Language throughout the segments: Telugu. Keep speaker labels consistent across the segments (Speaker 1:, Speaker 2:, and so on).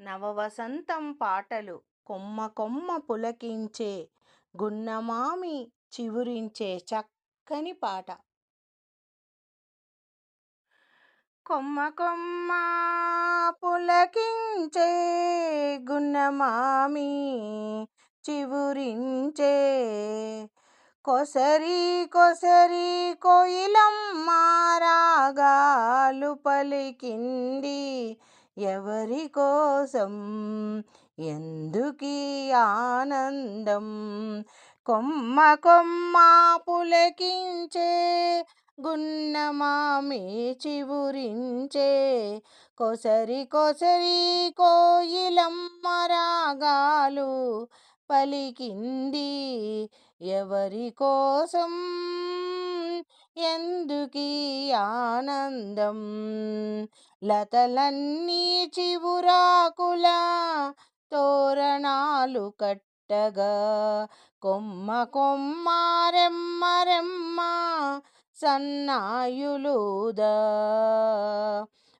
Speaker 1: నవవసంతం పాటలు కొమ్మ కొమ్మ పులకించే గున్నమామి చివురించే చక్కని పాట. కొమ్మ కొమ్మ పులకించే గున్నమామి చివురించే కొసరి కొసరి కోయిలం మారాగాలు పలికింది. ఎవరి కోసం? ఎందుకీ ఆనందం? కొమ్మ కొమ్మ పులకించే గున్నమామి చివురించే కొసరి కొసరి కోయిలమ్మ రాగాలు పలికింది. ఎవరి కోసం? ఎందుకీ ఆనందం? లతలన్నీ చివురాకుల తోరణాలు కట్టగా కొమ్మ కొమ్మ రెమ్మ రెమ్మ సన్నాయులుదా?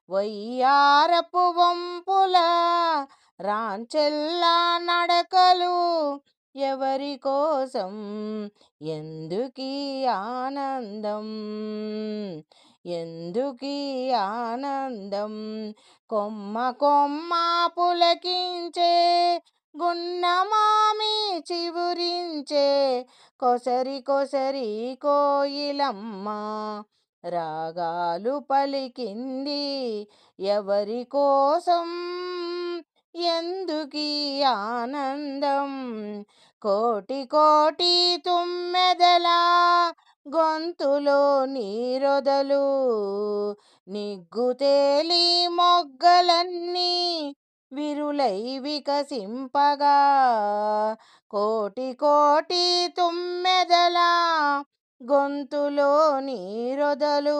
Speaker 1: వయ్యారపు వంపుల రాంచెల్లా నడకలు ఎవరి కోసం? ఎందుకీ ఆనందం? ఎందుకీ ఆనందం? కొమ్మ కొమ్మ పులకించే గున్నమామి చివురించే కొసరి కొసరి కోయిలమ్మ రాగాలు పలికింది ఎవరి కోసం? ఎందుకీ ఆనందం? కోటి కోటి తుమ్మెదల గొంతులో నీరొదలు. నిగ్గుతేలి మొగ్గలన్నీ విరులై వికసింపగా. కోటి కోటి తుమ్మెదల గొంతులో నీరొదలు.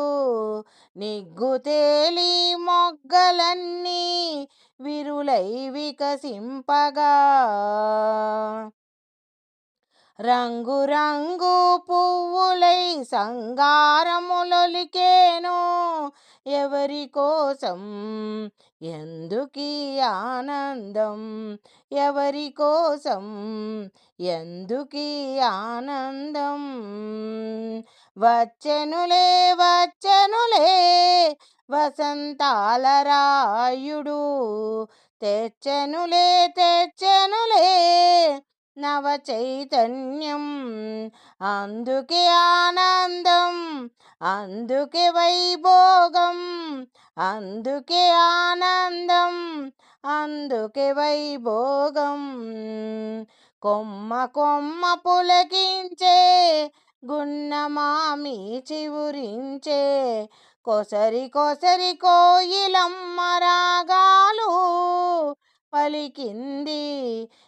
Speaker 1: నిగ్గుతేలి మొగ్గలన్నీ విరులై వికసింపగా రంగు రంగు పువ్వులై సంగారములొలికేను ఎవరి కోసం ఎందుకీ ఆనందం? ఎవరి కోసం ఎందుకీ ఆనందం? వచ్చెనులే వచ్చెనులే వసంతాలరాయుడు తెచ్చెనులే తెచ్చెనులే నవ చైతన్యం. అందుకే ఆనందం అందుకే వైభోగం అందుకే ఆనందం అందుకే వైభోగం. కొమ్మ కొమ్మ పులకించే గున్నమామి చివురించే కొసరి కొసరి కోయిలమ్మ రాగాలు పలికింది.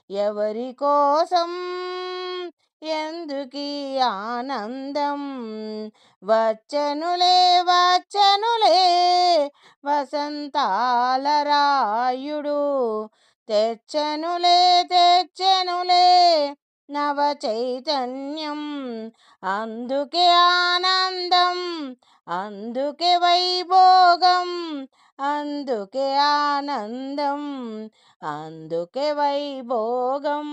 Speaker 1: ఎవరి కోసం? ఎందుకీ ఆనందం? వచ్చనులే వచ్చనులే వసంతాల రాయుడు. తెచ్చనులే తెచ్చనులే నవ చైతన్యం అందుకే ఆనందం అందుకే వైభోగం అందుకే ఆనందం అందుకే వైభోగం.